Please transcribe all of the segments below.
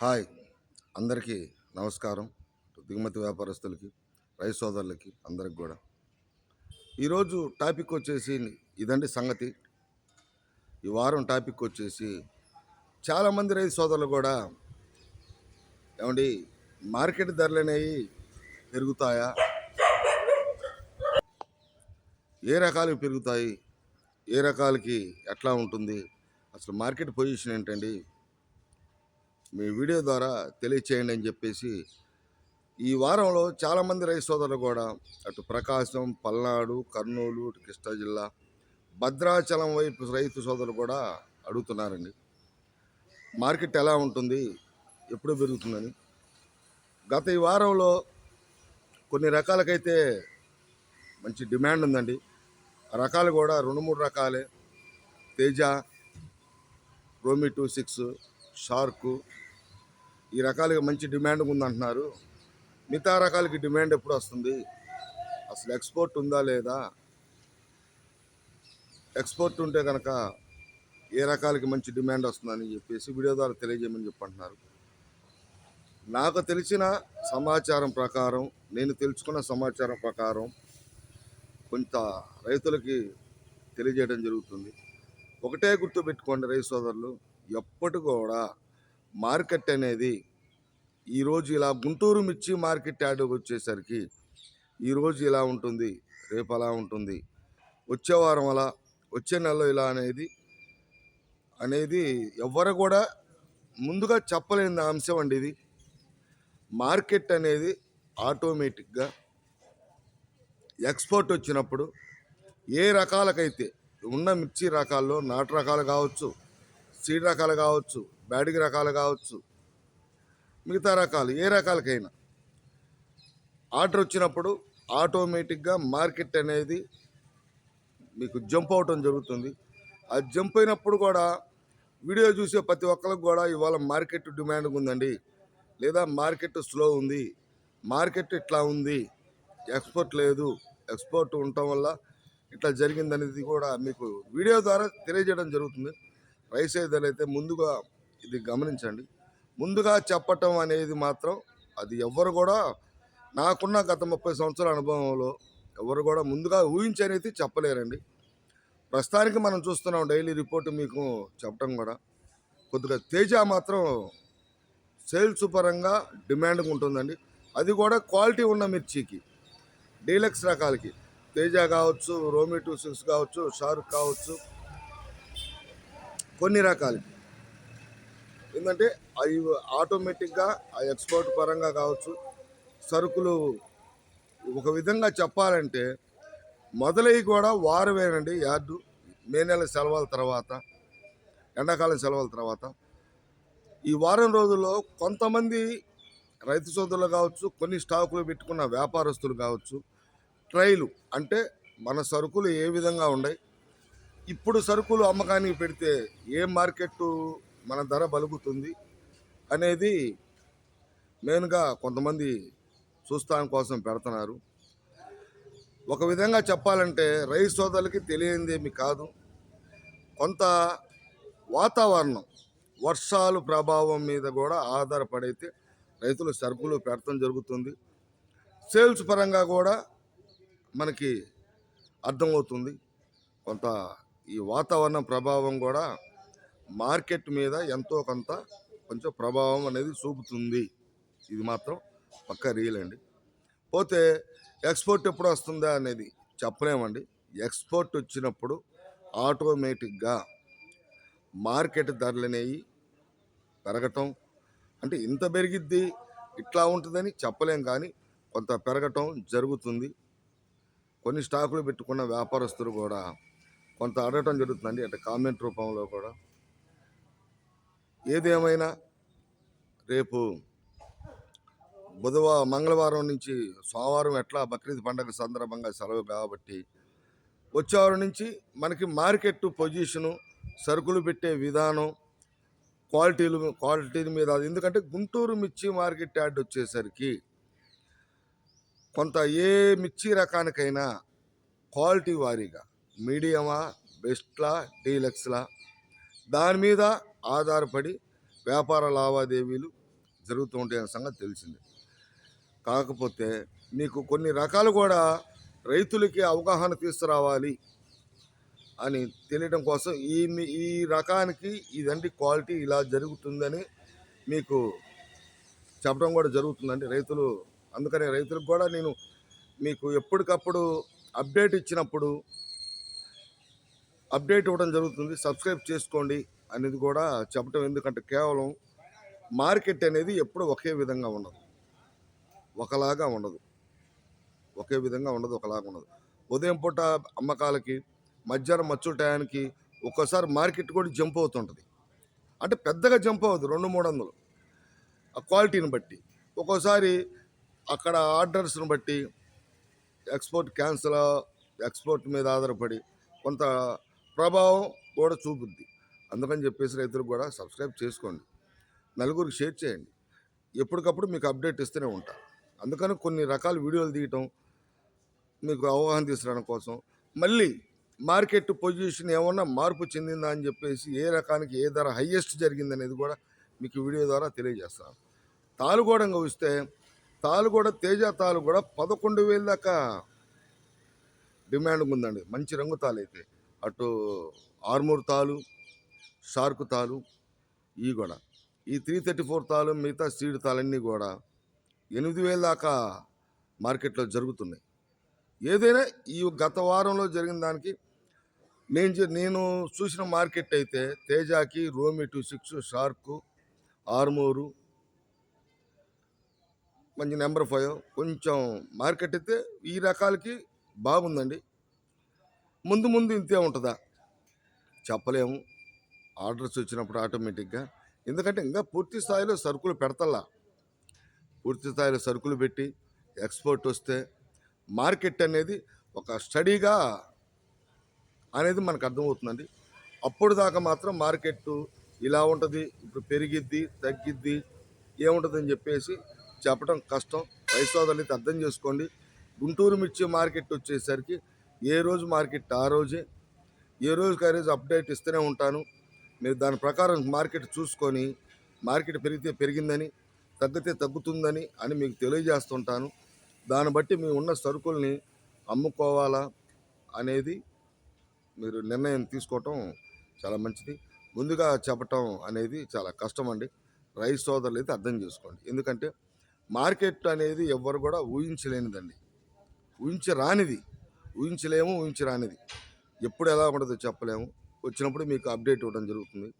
Hi. అందరికీ నమస్కారం. దిగుమతి వ్యాపారస్తులకి రైతు సోదరులకి అందరికి కూడా. ఈరోజు టాపిక్ వచ్చేసి ఇదండి సంగతి. ఈ వారం టాపిక్ వచ్చేసి చాలామంది రైతు సోదరులు కూడా ఏమండి మార్కెట్ ధరలు అనేవి పెరుగుతాయా? ఏ రకాలకి పెరుగుతాయి? ఏ రకాలకి ఎట్లా ఉంటుంది? అసలు మార్కెట్ పొజిషన్ ఏంటండి? మీ వీడియో ద్వారా తెలియచేయండి అని చెప్పేసి ఈ వారంలో చాలామంది రైతు సోదరులు కూడా అటు ప్రకాశం పల్నాడు కర్నూలు ఇటు కృష్ణా జిల్లా భద్రాచలం వైపు రైతు సోదరులు కూడా అడుగుతున్నారండి. మార్కెట్ ఎలా ఉంటుంది? ఎప్పుడు పెరుగుతుందని? గత ఈ వారంలో కొన్ని రకాలకైతే మంచి డిమాండ్ ఉందండి. ఆ రకాలు కూడా రెండు మూడు రకాలే. తేజ రోమి టూ సిక్స్ షార్కు ఈ రకాలుగా మంచి డిమాండ్ ఉందంటున్నారు. మిగతా రకాలకి డిమాండ్ ఎప్పుడు వస్తుంది? అసలు ఎక్స్పోర్ట్ ఉందా లేదా? ఎక్స్పోర్ట్ ఉంటే కనుక ఏ రకాలకి మంచి డిమాండ్ వస్తుందని చెప్పేసి వీడియో ద్వారా తెలియజేయమని చెప్పంటున్నారు. నాకు తెలిసిన సమాచారం ప్రకారం నేను తెలుసుకున్న సమాచారం ప్రకారం కొంత రైతులకి తెలియజేయడం జరుగుతుంది. ఒకటే గుర్తుపెట్టుకోండి రైతు సోదరులు ఎప్పటి కూడా మార్కెట్ అనేది ఈరోజు ఇలా గుంటూరు మిర్చి మార్కెట్ యాడ్ వచ్చేసరికి ఈరోజు ఇలా ఉంటుంది రేపు అలా ఉంటుంది. వచ్చే వారం అలా వచ్చే నెలలో ఇలా అనేది అనేది ఎవరు కూడా ముందుగా చెప్పలేని అంశం అండి ఇది. మార్కెట్ అనేది ఆటోమేటిక్గా ఎక్స్పోర్ట్ వచ్చినప్పుడు ఏ రకాలకైతే ఉన్న మిర్చి రకాల్లో నాటు రకాలు కావచ్చు సీడ్ రకాలు కావచ్చు బ్యాడిగి రకాలు కావచ్చు మిగతా రకాలు ఏ రకాలకైనా. ఆర్డర్ వచ్చినప్పుడు ఆటోమేటిక్గా మార్కెట్ అనేది మీకు జంప్ అవటం జరుగుతుంది. ఆ జంప్ అయినప్పుడు కూడా వీడియో చూసే ప్రతి ఒక్కరికి కూడా ఇవాళ మార్కెట్ డిమాండ్ ఉందండి. లేదా మార్కెట్ స్లో ఉంది మార్కెట్ ఇట్లా ఉంది ఎక్స్పోర్ట్ లేదు ఎక్స్పోర్ట్ ఉండటం వల్ల ఇట్లా జరిగిందనేది కూడా మీకు వీడియో ద్వారా తెలియజేయడం జరుగుతుంది. రైస్ అయితే ముందుగా ఇది గమనించండి. ముందుగా చెప్పటం అనేది మాత్రం అది ఎవరు కూడా నాకున్న గత ముప్పై సంవత్సరాల అనుభవంలో ఎవరు కూడా ముందుగా ఊహించనేది చెప్పలేరండి. ప్రస్తుతానికి మనం చూస్తున్నాం డైలీ రిపోర్ట్ మీకు చెప్పడం కూడా. కొద్దిగా తేజ మాత్రం సేల్స్ పరంగా డిమాండ్గా ఉంటుందండి. అది కూడా క్వాలిటీ ఉన్న మిర్చికి డీలక్స్ రకాలకి. తేజ కావచ్చు రోమి టూ సిక్స్ కావచ్చు షారుక్ కావచ్చు కొన్ని రకాలకి. ఏంటంటే అవి ఆటోమేటిక్గా ఆ ఎక్స్పోర్ట్ పరంగా కావచ్చు సరుకులు ఒక విధంగా చెప్పాలంటే మొదలయ్యి కూడా వారమేనండి యార్డు మే నెల సెలవుల తర్వాత ఎండాకాలం సెలవుల తర్వాత. ఈ వారం రోజుల్లో కొంతమంది రైతు సోదరులు కావచ్చు కొన్ని స్టాకులు పెట్టుకున్న వ్యాపారస్తులు కావచ్చు ట్రైలు అంటే మన సరుకులు ఏ విధంగా ఉన్నాయి ఇప్పుడు సరుకులు అమ్మకానికి పెడితే ఏ మార్కెట్ మన ధర బలుగుతుంది అనేది మెయిన్గా కొంతమంది చూస్తాం కోసం పెడుతున్నారు. ఒక విధంగా చెప్పాలంటే రైతు సోదరులకి తెలియందేమి కాదు. కొంత వాతావరణం వర్షాలు ప్రభావం మీద కూడా ఆధారపడైతే రైతులు సరుకులు పెడతం జరుగుతుంది. సేల్స్ పరంగా కూడా మనకి అర్థమవుతుంది. కొంత ఈ వాతావరణ ప్రభావం కూడా మార్కెట్ మీద ఎంతో కొంత కొంచెం ప్రభావం అనేది చూపుతుంది. ఇది మాత్రం పక్క రియల్ అండి. పోతే ఎక్స్పోర్ట్ ఎప్పుడు వస్తుందా అనేది చెప్పలేమండి. ఎక్స్పోర్ట్ వచ్చినప్పుడు ఆటోమేటిక్గా మార్కెట్ ధరలు అనేవి పెరగటం అంటే ఇంత పెరిగిద్ది ఇట్లా ఉంటుందని చెప్పలేం కానీ కొంత పెరగటం జరుగుతుంది. కొన్ని స్టాకులు పెట్టుకున్న వ్యాపారస్తులు కూడా కొంత అడగటం జరుగుతుందండి. అంటే కామెంట్ రూపంలో కూడా ఏదేమైనా రేపు బుధవారం మంగళవారం నుంచి సోమవారం ఎట్లా బక్రీద్ పండగ సందర్భంగా సెలవు కాబట్టి వచ్చేవారం నుంచి మనకి మార్కెట్ పొజిషను సరుకులు పెట్టే విధానం క్వాలిటీలు క్వాలిటీ మీద అది ఎందుకంటే గుంటూరు మిర్చి మార్కెట్ యార్డ్ వచ్చేసరికి కొంత ఏ మిర్చి రకానికైనా క్వాలిటీ వారీగా మీడియమా బెస్ట్లా డీలక్స్లా దాని మీద ఆధారపడి వ్యాపార లావాదేవీలు జరుగుతూ ఉంటాయి అనే సంగతి తెలిసింది. కాకపోతే మీకు కొన్ని రకాలు కూడా రైతులకి అవగాహన తీసుకురావాలి అని తెలియడం కోసం ఈ ఈ రకానికి ఇదండి క్వాలిటీ ఇలా జరుగుతుందని మీకు చెప్పడం కూడా జరుగుతుందండి. రైతులు అందుకనే రైతులకు కూడా నేను మీకు ఎప్పటికప్పుడు అప్డేట్ ఇచ్చినప్పుడు అప్డేట్ ఇవ్వడం జరుగుతుంది. సబ్స్క్రైబ్ చేసుకోండి. అనేది కూడా చెప్పటం ఎందుకంటే కేవలం మార్కెట్ అనేది ఎప్పుడు ఒకే విధంగా ఉండదు. ఒకలాగా ఉండదు. ఒకే విధంగా ఉండదు ఒకలాగా ఉండదు. ఉదయం పూట అమ్మకాలకి మధ్యాహ్నం మచ్చుల టయానికి ఒక్కోసారి మార్కెట్ కూడా జంప్ అవుతుంటుంది. అంటే పెద్దగా జంప్ అవ్వదు రెండు మూడు వందలు. ఆ క్వాలిటీని బట్టి. ఒక్కోసారి అక్కడ ఆర్డర్స్ని బట్టి ఎక్స్పోర్ట్ క్యాన్సల్ ఎక్స్పోర్ట్ మీద ఆధారపడి కొంత ప్రభావం కూడా చూపుద్ది. అందుకని చెప్పేసి రైతులకు కూడా సబ్స్క్రైబ్ చేసుకోండి. నలుగురికి షేర్ చేయండి. ఎప్పటికప్పుడు మీకు అప్డేట్ ఇస్తూనే ఉంటా. అందుకని కొన్ని రకాల వీడియోలు తీయటం మీకు అవగాహన తీసుకురావడం కోసం మళ్ళీ మార్కెట్ పొజిషన్ ఏమన్నా మార్పు చెందిందా అని చెప్పేసి ఏ రకానికి ఏ ధర హయ్యెస్ట్ జరిగింది అనేది కూడా మీకు వీడియో ద్వారా తెలియజేస్తాను. తాలుగూడంగా కూడా తాలుగూడ కూడా తేజ తాలుగూడ కూడా పదకొండు వేల దాకా డిమాండ్ ఉందండి మంచి రంగు తాలు అయితే అటు ఆర్మూర్ తాలు షార్క్ తాలు ఇవి కూడా ఈ త్రీ థర్టీ ఫోర్ తాలు మిగతా సీడ్ తాలన్నీ కూడా ఎనిమిది వేల దాకా మార్కెట్లో జరుగుతున్నాయి. ఏదైనా ఈ గత వారంలో జరిగిన దానికి నేను నేను చూసిన మార్కెట్ అయితే తేజాకి రోమి టూ సిక్స్ షార్క్ ఆర్మూరు మంచి నెంబర్ ఫైవ్ కొంచెం మార్కెట్ అయితే ఈ రకాలకి బాగుందండి. ముందు ముందు ఇంతే ఉంటుందా? చెప్పలేము. ఆర్డర్స్ వచ్చినప్పుడు ఆటోమేటిక్గా. ఎందుకంటే ఇంకా పూర్తి స్థాయిలో సరుకులు పెడతల్లా. పూర్తి స్థాయిలో సరుకులు పెట్టి ఎక్స్పోర్ట్ వస్తే మార్కెట్ అనేది ఒక స్టడీగా అనేది మనకు అర్థమవుతుందండి. అప్పుడు దాకా మాత్రం మార్కెట్ ఇలా ఉంటుంది ఇప్పుడు పెరిగిద్ది తగ్గిద్ది ఏముంటుందని చెప్పేసి చెప్పడం కష్టం. రైతు అర్థం చేసుకోండి. గుంటూరు మిర్చి మార్కెట్ వచ్చేసరికి ఏ రోజు మార్కెట్ ఆ రోజే. ఏ రోజుకి ఆ రోజు అప్డేట్ ఇస్తూనే ఉంటాను. మీరు దాని ప్రకారం మార్కెట్ చూసుకొని మార్కెట్ పెరిగితే పెరిగిందని తగ్గితే తగ్గుతుందని అని మీకు తెలియజేస్తుంటాను. దాన్ని బట్టి మీ ఉన్న సరుకుల్ని అమ్ముకోవాలా అనేది మీరు నిర్ణయం తీసుకోవటం చాలా మంచిది. ముందుగా చెప్పటం అనేది చాలా కష్టం అండి రైతు సోదరులు అయితే అర్థం చేసుకోండి. ఎందుకంటే మార్కెట్ అనేది ఎవ్వరు కూడా ఊహించలేనిదండి. ఊహించరానిది. ఊహించలేము ఊహించరానిది. ఎప్పుడు ఎలా ఉండదో చెప్పలేము. వచ్చినప్పుడు మీకు అప్డేట్ ఇవ్వడం జరుగుతుంది.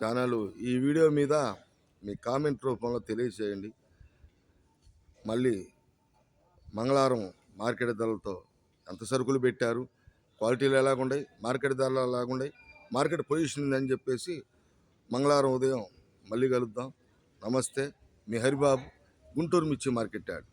ఛానల్ ఈ వీడియో మీద మీ కామెంట్ రూపంలో తెలియజేయండి. మళ్ళీ మంగళవారం మార్కెట్ ధరలతో ఎంత సరుకులు పెట్టారు క్వాలిటీలు ఎలాగుండాయి మార్కెట్ ధరలు ఎలాగుండాయి మార్కెట్ పొజిషన్ అని చెప్పేసి మంగళవారం ఉదయం మళ్ళీ కలుద్దాం. నమస్తే మీ హరిబాబు గుంటూరు మిర్చి మార్కెట్ యాడ్.